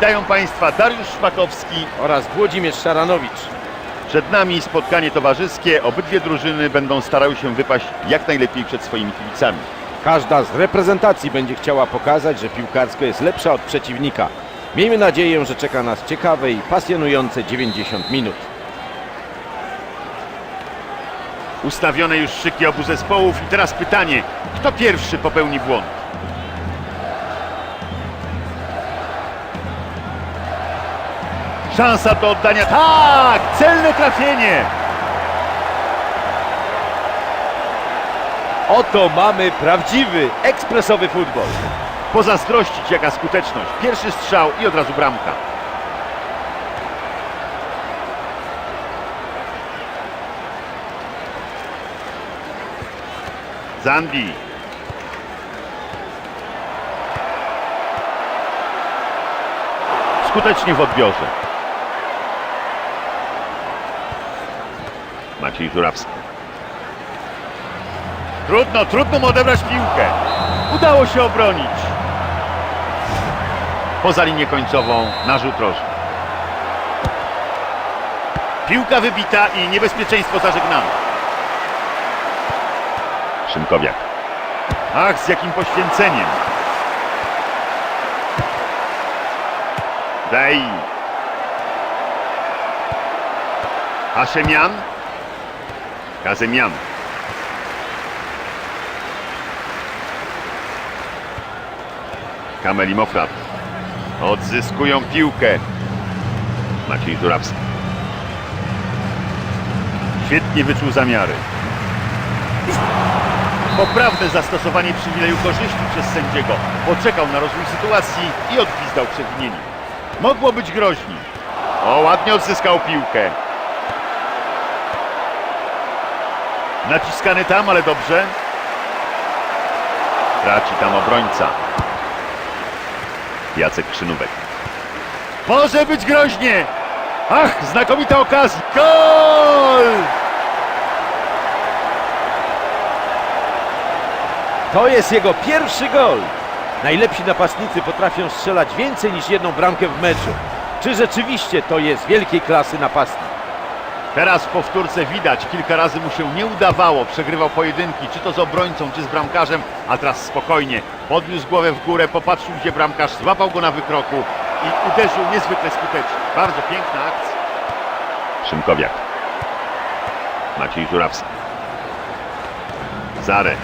Witają Państwa Dariusz Szpakowski. oraz Włodzimierz Szaranowicz. Przed nami spotkanie towarzyskie. Obydwie drużyny będą starały się wypaść jak najlepiej przed swoimi kibicami. Każda z reprezentacji będzie chciała pokazać, że piłkarsko jest lepsza od przeciwnika. Miejmy nadzieję, że czeka nas ciekawe i pasjonujące 90 minut. Ustawione już szyki obu zespołów i teraz pytanie, kto pierwszy popełni błąd? Szansa do oddania. Tak! Celne trafienie! Oto mamy prawdziwy, ekspresowy futbol. Pozazdrościć jaka skuteczność. Pierwszy strzał i od razu bramka. Zandi. Skutecznie w odbiorze. Maciej Żurawski. Trudno, trudno mu odebrać piłkę. Udało się obronić. Poza linię końcową narzut rożny. Piłka wybita i niebezpieczeństwo zażegnane. Szymkowiak. Ach, z jakim poświęceniem. Dej. Haszemian. Kazemian. Kameli Mofrat. Odzyskują piłkę. Maciej Żurawski. Świetnie wyczuł zamiary. Poprawne zastosowanie przywileju korzyści przez sędziego. Poczekał na rozwój sytuacji i odgwizdał przewinienie. Mogło być groźniej. O, ładnie odzyskał piłkę. Naciskany tam, ale dobrze. Traci tam obrońca. Jacek Krzynówek. Może być groźnie! Ach, znakomita okazja! Gol! To jest jego pierwszy gol. Najlepsi napastnicy potrafią strzelać więcej niż jedną bramkę w meczu. Czy rzeczywiście to jest wielkiej klasy napastnik? Teraz w powtórce widać, kilka razy mu się nie udawało, przegrywał pojedynki, czy to z obrońcą, czy z bramkarzem, a teraz spokojnie, podniósł głowę w górę, popatrzył gdzie bramkarz, złapał go na wykroku i uderzył niezwykle skutecznie. Bardzo piękna akcja. Szymkowiak. Maciej Żurawski. Zare.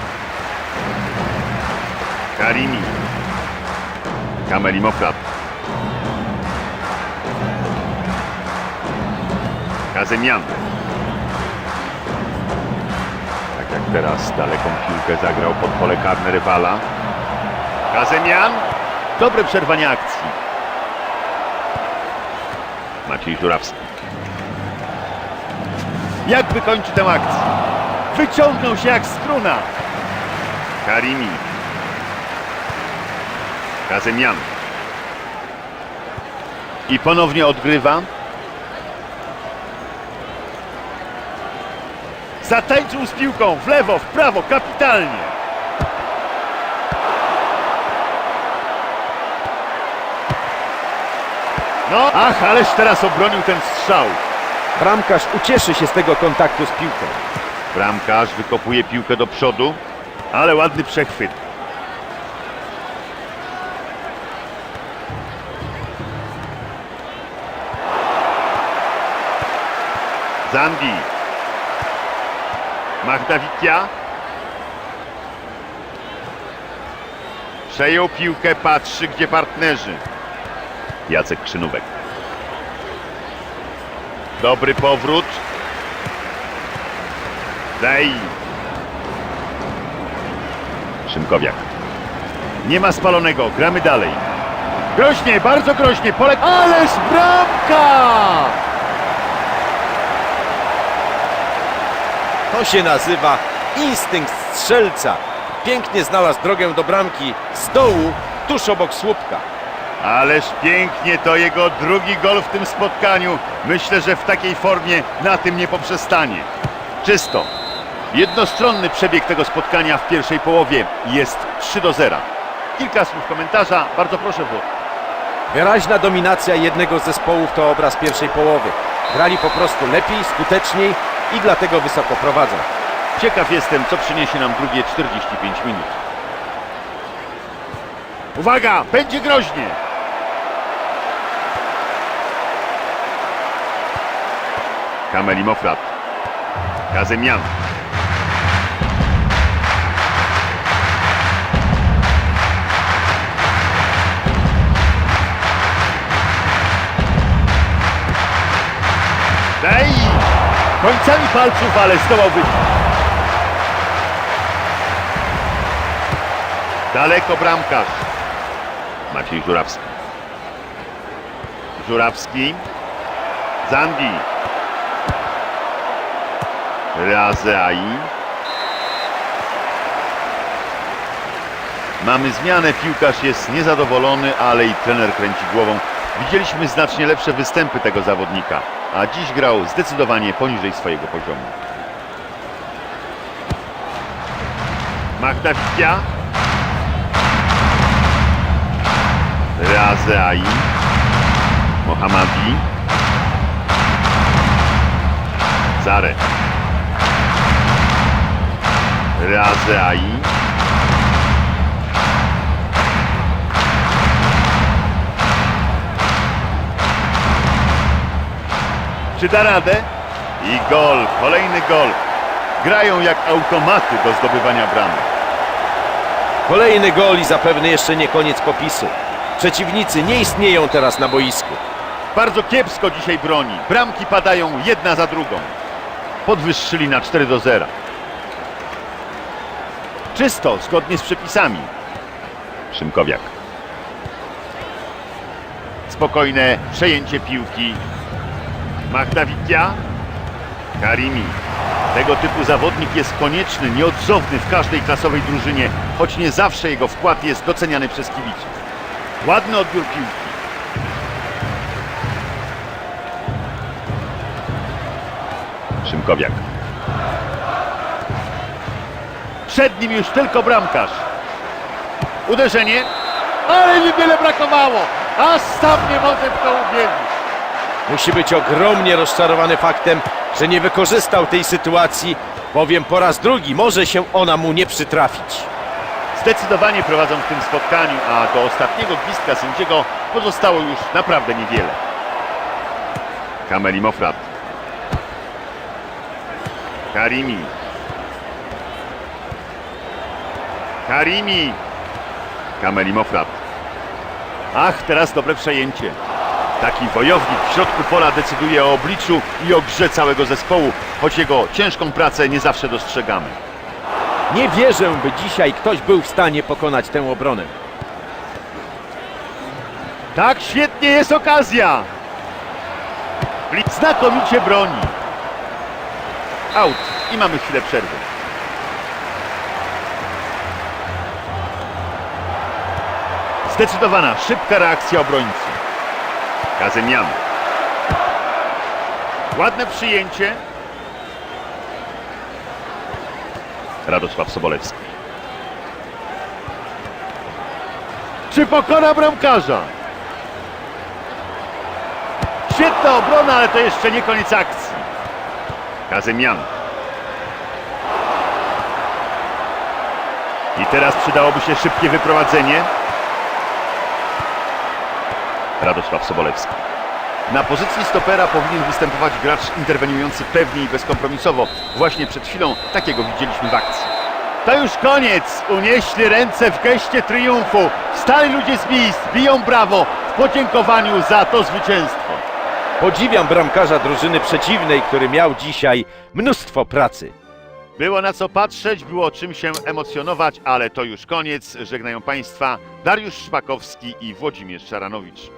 Karimi. Kameli Kazemian. Tak jak teraz daleką piłkę zagrał pod pole karne rywala. Kazemian. Dobre przerwanie akcji. Maciej Żurawski. Jak wykończy tę akcję? Wyciągnął się jak struna. Karimi. Kazemian. I ponownie odgrywa. Zatańczył z piłką w lewo, w prawo, kapitalnie. No, ach, ależ teraz obronił ten strzał. Bramkarz ucieszy się z tego kontaktu z piłką. Bramkarz wykopuje piłkę do przodu, ale ładny przechwyt. Zandi. Magdawikia. Przejął piłkę, patrzy gdzie partnerzy. Jacek Krzynówek. Dobry powrót. Dej. Szymkowiak. Nie ma spalonego, gramy dalej. Groźnie, bardzo groźnie, Polek. Ależ bramka! To się nazywa instynkt strzelca. Pięknie znalazł drogę do bramki z dołu, tuż obok słupka. Ależ pięknie to jego drugi gol w tym spotkaniu. Myślę, że w takiej formie na tym nie poprzestanie. Czysto. Jednostronny przebieg tego spotkania w pierwszej połowie jest 3 do 0. Kilka słów komentarza, bardzo proszę Włod. Wyraźna dominacja jednego z zespołów to obraz pierwszej połowy. Grali po prostu lepiej, skuteczniej i dlatego wysoko prowadzą. Ciekaw jestem, co przyniesie nam drugie 45 minut. Uwaga, będzie groźnie. Kameli Mofrat. Kazemian. Końcami palców, ale zdołał wyjść. Daleko bramkarz. Maciej Żurawski. Żurawski. Zandi. Razeai. Mamy zmianę, piłkarz jest niezadowolony, ale i trener kręci głową. Widzieliśmy znacznie lepsze występy tego zawodnika, a dziś grał zdecydowanie poniżej swojego poziomu. Magda Witia. Razeai. Mohamadi. Zare. Razeai. Czy da radę? I gol, kolejny gol. Grają jak automaty do zdobywania bramy. Kolejny gol i zapewne jeszcze nie koniec popisu. Przeciwnicy nie istnieją teraz na boisku. Bardzo kiepsko dzisiaj broni. Bramki padają jedna za drugą. Podwyższyli na 4 do 0. Czysto, zgodnie z przepisami. Szymkowiak. Spokojne przejęcie piłki. Magda Witia. Karimi. Tego typu zawodnik jest konieczny, nieodzowny w każdej klasowej drużynie, choć nie zawsze jego wkład jest doceniany przez kibiców. Ładny odbiór piłki. Szymkowiak. Przed nim już tylko bramkarz. Uderzenie. Ale niewiele brakowało. Aż sam nie może w to uwierzyć. Musi być ogromnie rozczarowany faktem, że nie wykorzystał tej sytuacji, bowiem po raz drugi może się ona mu nie przytrafić. Zdecydowanie prowadzą w tym spotkaniu, a do ostatniego gwizdka sędziego pozostało już naprawdę niewiele. Kameli Mofrat. Karimi. Karimi. Kameli Mofrat. Ach, teraz dobre przejęcie. Taki wojownik w środku pola decyduje o obliczu i o grze całego zespołu, choć jego ciężką pracę nie zawsze dostrzegamy. Nie wierzę, by dzisiaj ktoś był w stanie pokonać tę obronę. Tak, świetnie jest okazja. Blitz znakomicie broni. Out i mamy chwilę przerwy. Zdecydowana, szybka reakcja obrońcy. Kazemian. Ładne przyjęcie. Radosław Sobolewski. Czy pokona bramkarza? Świetna obrona, ale to jeszcze nie koniec akcji. Kazemian. I teraz przydałoby się szybkie wyprowadzenie. Radosław Sobolewski. Na pozycji stopera powinien występować gracz interweniujący pewnie i bezkompromisowo. Właśnie przed chwilą takiego widzieliśmy w akcji. To już koniec! Unieśli ręce w geście triumfu. Stali ludzie z miejsc, biją brawo w podziękowaniu za to zwycięstwo. Podziwiam bramkarza drużyny przeciwnej, który miał dzisiaj mnóstwo pracy. Było na co patrzeć, było czym się emocjonować, ale to już koniec. Żegnają Państwa Dariusz Szpakowski i Włodzimierz Szaranowicz.